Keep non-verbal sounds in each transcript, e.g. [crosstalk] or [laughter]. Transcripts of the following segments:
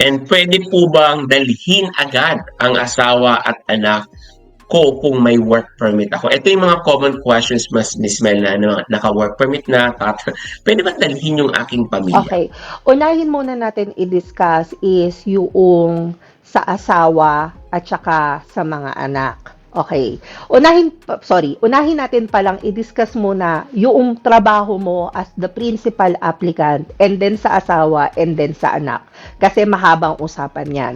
And pwede po bang dalhin agad ang asawa at anak ko kung may work permit ako? Ito yung mga common questions, Mas Miss Mel, na ano, naka-work permit na, tat, [laughs] pwede ba dalhin yung aking pamilya? Okay. Unahin muna natin i-discuss is yung sa asawa at saka sa mga anak. Okay. Unahin, sorry, unahin natin palang i-discuss muna yung trabaho mo as the principal applicant and then sa asawa and then sa anak. Kasi mahabang usapan yan.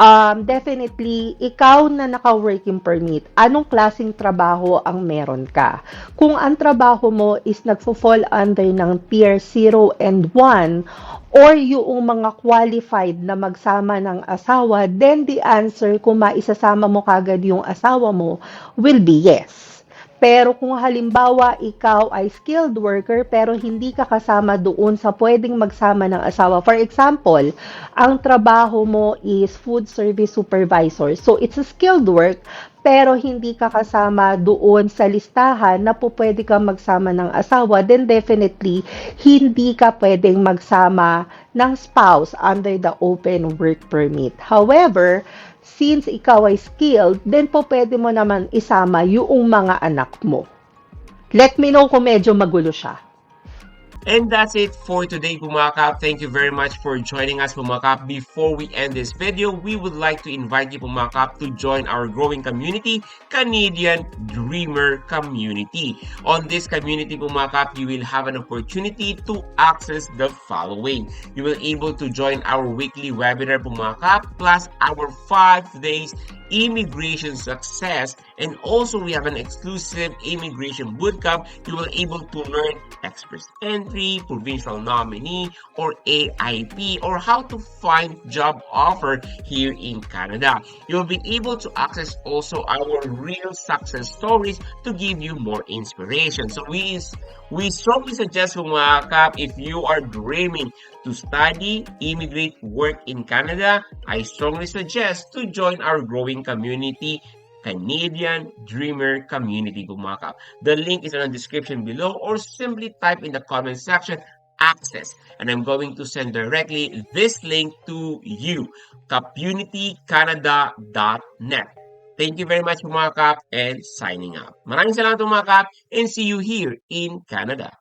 Um, definitely, ikaw na naka-working permit, anong klaseng trabaho ang meron ka? Kung ang trabaho mo is nagfo-fall under ng tier 0 and 1 or yung mga qualified na magsama ng asawa, then the answer kung maisasama mo kagad yung asawa mo will be yes. Pero kung halimbawa ikaw ay skilled worker pero hindi ka kasama doon sa pwedeng magsama ng asawa. For example, ang trabaho mo is food service supervisor. So it's a skilled work pero hindi ka kasama doon sa listahan na po pwede ka magsama ng asawa, then definitely hindi ka pwedeng magsama ng spouse under the open work permit. However, since ikaw ay skilled, then po pwede mo naman isama yung mga anak mo. Let me know kung medyo magulo siya. And that's it for today, Pumakap. Thank you very much for joining us, Pumakap. Before we end this video, we would like to invite you, Pumakap, to join our growing community, Canadian Dreamer Community. On this community, Pumakap, you will have an opportunity to access the following. You will able to join our weekly webinar, Pumakap, plus our 5 days immigration success and also we have an exclusive immigration bootcamp you will able to learn express entry provincial nominee or aip or how to find job offer here in canada. You'll be able to access also our real success stories to give you more inspiration. So we we strongly suggest mga kap if you are dreaming to study, immigrate, work in Canada, I strongly suggest to join our growing community, Canadian Dreamer Community Bumakap. The link is in the description below or simply type in the comment section access and I'm going to send directly this link to you, communitycanada.net. Thank you very much mga kap and signing out. Maraming salamat mga kap and see you here in Canada.